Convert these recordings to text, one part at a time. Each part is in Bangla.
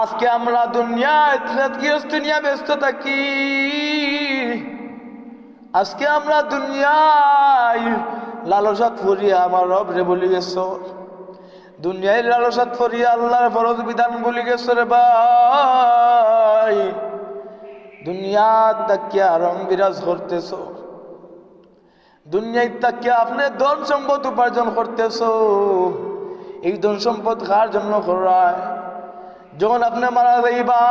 আজকে আমরা দুনিয়ায় গৃহস্থ নিয়ে ব্যস্ত থাকি। আজকে আমরা দুনিয়ায় লালসাত ফুরিয়া আমার রব রে বলি গেছ। দুনিয়ায় লালসাত ফুরিয়া আল্লাহর ফরজ বিধান বলি গেছ রে ভাই। দুনিয়া তাকিয়া রং বিরাজ করতেছ। দুনিয়ায় তাকিয়া আপনি ধন সম্পদ উপার্জন করতেছ। এই ধন সম্পদ কার জন্য করায় যখন আপনি মারা যাইবা,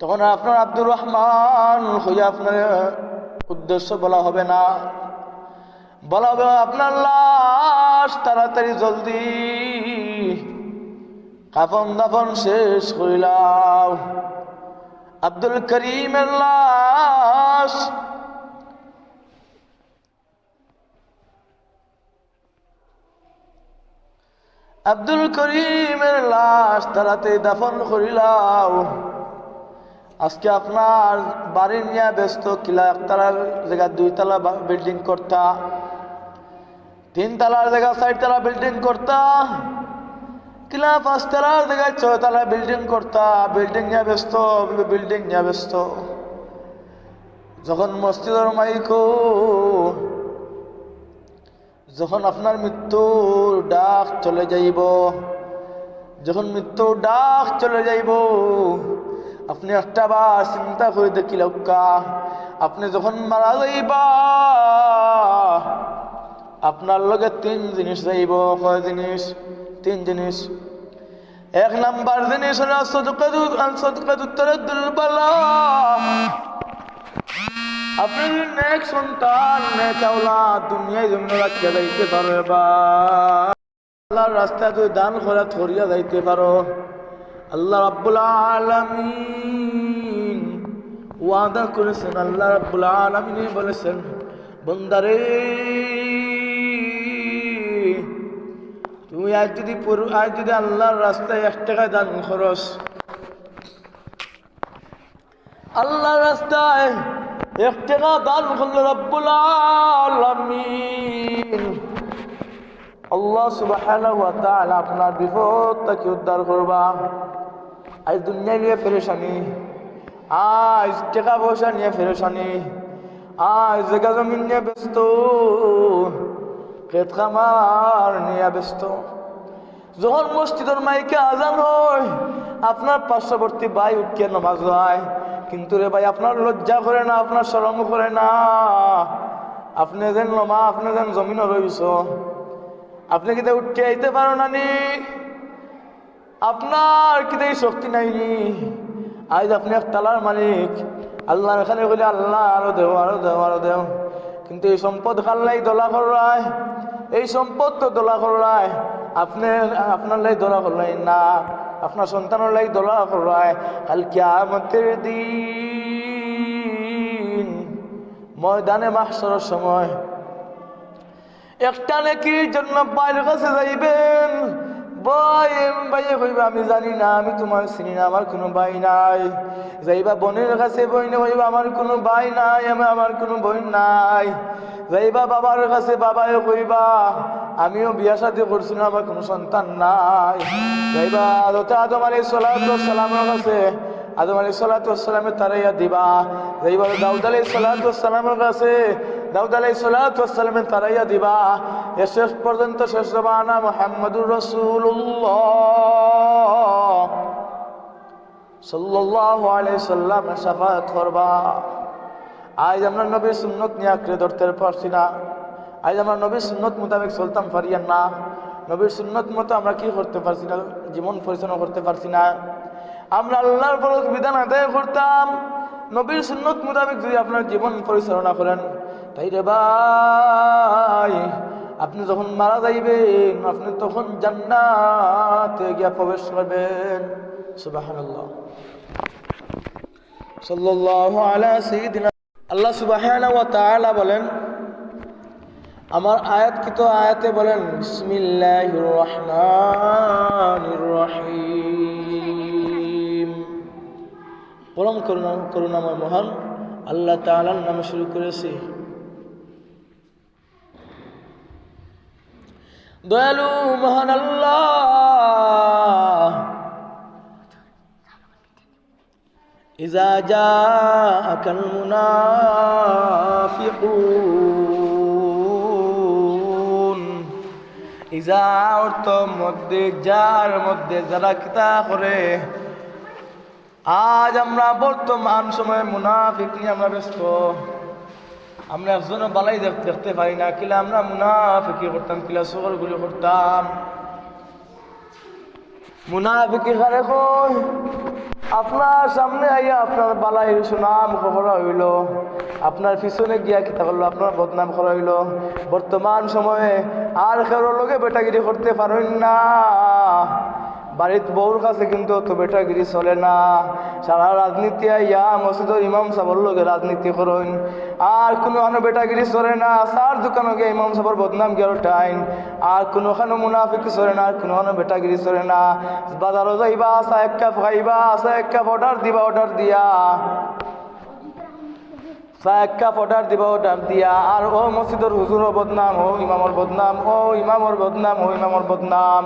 তখন আপনার আব্দুর রহমান হইয়া আপনার উদ্দেশ্য বলা হবে না। বলা হবে, আপনার লাশ তাড়াতাড়ি জলদি কাফন দাফন শেষ করিলাম আব্দুল করিমের লাশ আব্দুল করিমের লাশ তারাতে দাফন করিলাম। আজকে আপনার বাড়ি নিয়ে ব্যস্ত কিলা একতলার জায়গা দুইতলা বিল্ডিং করতা তিন তলার জায়গা চারতলা বিল্ডিং করতা কিলা পাঁচতলার জায়গায় ছয়তলা বিল্ডিং করতা বিল্ডিং নিয়ে ব্যস্ত বিল্ডিং নিয়ে ব্যস্ত। যখন মসজিদের মাইকো যখন আপনার মৃত্যুর ডাক চলে যাইব, যখন মৃত্যুর ডাক চলে যাইব, আপনি একটা বার চিন্তা করে দেখি লক্কা আপনি যখন মারা যাইবা, আপনার লগে তিন জিনিস যাইব। কয় জিনিস? তিন জিনিস। এক নাম্বার জিনিস হলো সদকাদু সদকাদু তারাদ্দুল বালা। আপনি নেক সন্তান নেক আওলাদ দুনিয়ায় জন্য রাখিয়া যাইতে পারো বা আল্লাহর রাস্তায় তুই দান করে থরিয়া যাইতে পারো আল্লাহ রাব্বুল আলামিন ওয়াদা করেছেন আল্লাহ রাব্বুল আলামিন বলেছেন বন্দারে তুমি আজ যদি আজ যদি আল্লাহর রাস্তায় এক টাকা দান খরচ আল্লাহর রাস্তায় এক আপনার বিপদ থেকে উদ্ধার করবা। আজ দুনিয়া নিয়ে ফেরেশানি। আজ টাকা পয়সা নিয়ে ফেরেশানি। আজ জায়গা জমিন নিয়ে ব্যস্ত। খামার নিয়ে ব্যস্ত। যখন মসজিদের মাইকে আজান হয় আপনার পার্শ্ববর্তী ভাই উঠিয়ে নামাজ হয়। কিন্তু রে ভাই, আপনার লজ্জা করে না, আপনার শরম করে না। আপনি যেন নমা আপনি যেন জমিন রইছ। আপনি কিতে উঠতে আইতে পারো না নি আপনার কিতে শক্তি নাই নি আজ আপনি এক তালার মালিক। আল্লাহ এখানে বলে, আল্লাহ, আরও দেও আরও দেও আরও দেও। কিন্তু এই সম্পদ খাল্লাই দোলা করায় এই সম্পদ তো দোলা করায় আপনি, আপনার লাই দোলা করলাই না। আপনার সন্তানের লাই দোলা করায়। কাল কিয়ামতের দিন, ময়দানে মাহসরের সময়। একটা নাকির জন্য বাইরের কাছে যাইবেন। ভাই ভাইয়ে কইবা, আমি জানি না, আমি তোমার চিনি না, আমার কোনো ভাই নাই। যাইবা বোনের কাছে, বইনে কইবা, আমার কোনো ভাই নাই আমি আমার কোনো বোন নাই। যাইবা বাবার কাছে বাবাও কইবা আমিও বিয়া করছি না আমার কোনো সন্তান নাই। যাইবা আদতে আদম আলী সালামের কাছে আদম আলী সালামের তারাইয়া দিবা। যাইবা দাউদ আলী সালামের কাছে দাউদ আলাই সালামের তারাইয়া দিবা। এ শেষ পর্যন্ত শেষ জবানা মোহাম্মদুর রসুল্লাহ সাল্লাহ আলাই করবা। আজ আমরা নবীর সুন্নত নিয়ে আঁকড়ে ধরতে পারছি না। আজ আমরা নবীর সুন্নত মোতাবেক চলতাম পারিয়ান না। নবীর সুন্নত মতো আমরা কি করতে পারছি না? জীবন পরিচালনা করতে পারছি না। আমরা আল্লাহর ফরজ বিধান আদায় করতাম। নবীর সুন্নত মোতাবেক যদি আপনার জীবন পরিচালনা করেন, তাই রে ভাই, আপনি যখন মারা যাইবেন, আপনি তখন জান্নাতে গিয়া প্রবেশ করবেন। সুবহানাল্লাহ। সাল্লাল্লাহু আল্লাহ তাআলা বলেন আমার আয়াতকৃত আয়াতে বলেন পরম করুণা, করুণাময় মহান আল্লাহ তালার নামে শুরু করেছি। দয়ালু মহান আল্লাহ, ইজা জাআকাল মুনাফিকুন। অর্থ মধ্যে, যার মধ্যে যারা কিতা করে। আজ আমরা বর্তমান সময়ে মুনাফিক নিয়ে আমরা ব্যস্ত। আমরা একজন বালাই দেখতে পারি না। কিলা আমরা মুনাফিকি করতাম, কিলা শহরগুলি করতাম। মুনাফিকি কারে কয় আপনার সামনে আইয়া আপনার বালাই সুনাম করা হইল। আপনার পিছনে গিয়া কিতা করল? আপনার বদনাম করা হইল। বর্তমান সময়ে আর কারও লোকে বেটাগিরি করতে পারেন না। বাড়ির বউর কাছে কিন্তু অত বেটাগিরি চলে না। সারা রাজনীতি আইয়া মসজিদের ইমাম সাবর লোকে রাজনীতি করুন আর কোনো বেটা গিরি চলে না। সার দোকানে গিয়ে ইমাম সাবর বদনাম গিয়ে টাইম আর কোনো ওখানে মুনাফিকি চলে না। আর কোনো খানো বেটাগিরি চলে না। বাজারও যাইবা আসা এক কাপ খাইবা আসা এক কাপ অর্ডার দিবা অর্ডার দিয়া। এক কাপ দিব ডাক দিয়া। আর ও মসজিদের হুজুরও বদনাম ও ইমামর বদনাম ও ইমামর বদনাম ও ইমামর বদনাম।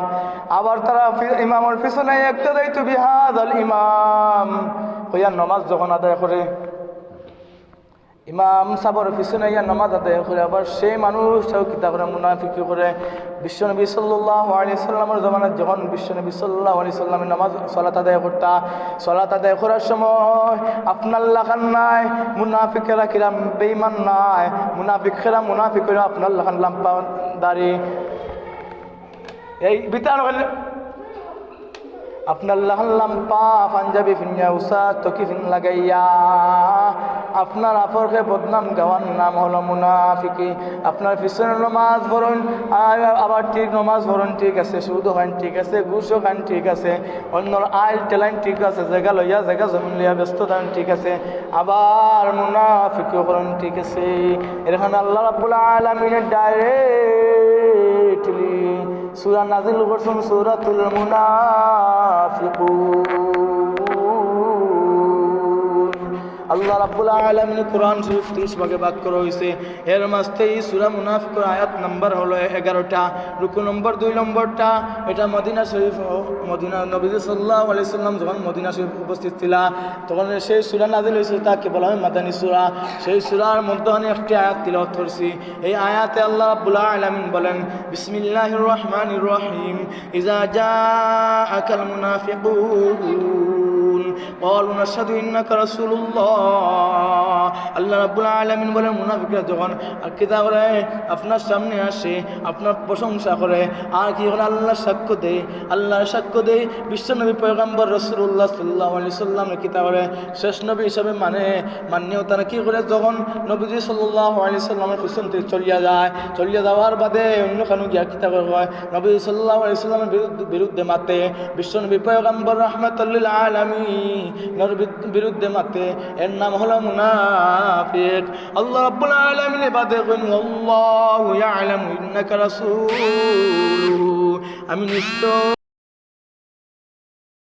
আবার তারা ইমামর পিছনে একটা দায়িত্ব বিহাদ আল ইমাম। হইয়া নমাজ যখন আদায় করে ইমাম সাবর পিছনে ইয়া নামাজ আদায় করে আবার সেই মানুষটাও কিতা করে মুনাফিকি করে বিশ্বনবী সাল্লাহ আলি সাল্লামের জমানার যখন বিশ্বনবী সাল্লাহ আলি সাল্লামের নামাজ সলাত আদায় করতা সলাত আদায় করার সময় আপনার লাখান নাই, মুনাফিকেরা কিরাম বেইমান নাই, মুনাফিকেরা মুনাফিকেরা আপনার লাখান লাম্পা দাঁড়ি। এই বিতার আপনার লাহাল্লাম পা পাঞ্জাবি ফিনিয়া উষা তকি ফিন লাগাইয়া। আপনার আপরকে বদনাম গাওয়ার নাম হলো মুনাফিকি। আপনার পিছনে নমাজ ভরণ আবার ঠিক নমাজ ভরণ ঠিক আছে সুদও খান, ঠিক আছে, ঘুষও খান, ঠিক আছে, অন্যর আইল টেলাইন, ঠিক আছে জায়গা লইয়া জায়গা জমিন লইয়া ব্যস্ত থাকেন, ঠিক আছে, আবার মুনাফিকিও করণ ঠিক আছে। এখানে আল্লাহ রাব্বুল আলামিনের ডাইরেক্টলি সূরা নাজিল করছেন, সূরাতুল মুনাফিকুন আল্লাহ রাব্বুল আলামিন কোরআন শরীফ 30 ভাগে ভাগ করা হয়েছে এর মাঝে এই সূরা মুনাফিকুর আয়াত নাম্বার হলো 11টা রুকু নম্বর দুই নম্বরটা। এটা মদিনা শরীফ মদিনা নবী সাল্লাল্লাহু আলাইহি সাল্লাম যখন মদিনা শরীফ উপস্থিত ছিল, তখন সেই সূরা নাযিল হয়েছে তাকে বলা হয় মাদানী সূরা। সেই সূরার মধ্যে আমি একটি আয়াত তিলাওয়াত করছি। এই আয়াতে আল্লাহ রাব্বুল আলামিন বলেন, বিসমিল্লাহির রহমানির রহিম ইজা জাআকাল মুনাফিকুন। কলু নাসাদু ইন্নাকা রাসূলুল্লাহ আল্লাহ রাব্বুল আলামিন বলেন, মুনাফিকরা যখন আর করে, আপনার সামনে আসে, আপনার প্রশংসা করে, আর কি যখন আল্লাহ সাক্ষ্য দেয়? আল্লাহ সাক্ষ্য দেয় বিশ্বনবী পয়গম্বর রসুল্লাহ সাল্লাহ আলি সাল্লামে কিতা করে। শেষ নবী হিসাবে মানে মান্যও তারা কি করে? যখন নবীজি সাল্লাহ আলি সাল্লামের পিছন থেকে চলিয়া যায়, চলিয়া যাওয়ার বাদে অন্য কানো গিয়া কিতা করে হয় নবী সাল্লাহ আলি সাল্লামের বিরুদ্ধে মাতে বিশ্ব নবী পয়গম্বর রহমতুল্লিল আলমী বিরুদ্ধে মাতে। এর নাম হলো মুনাফিক। আল্লাহ রাব্বুল আলামিন বাদে কইন, আল্লাহু ইয়ালামু ইন্নাকা রাসূল আমি নিশ্চয়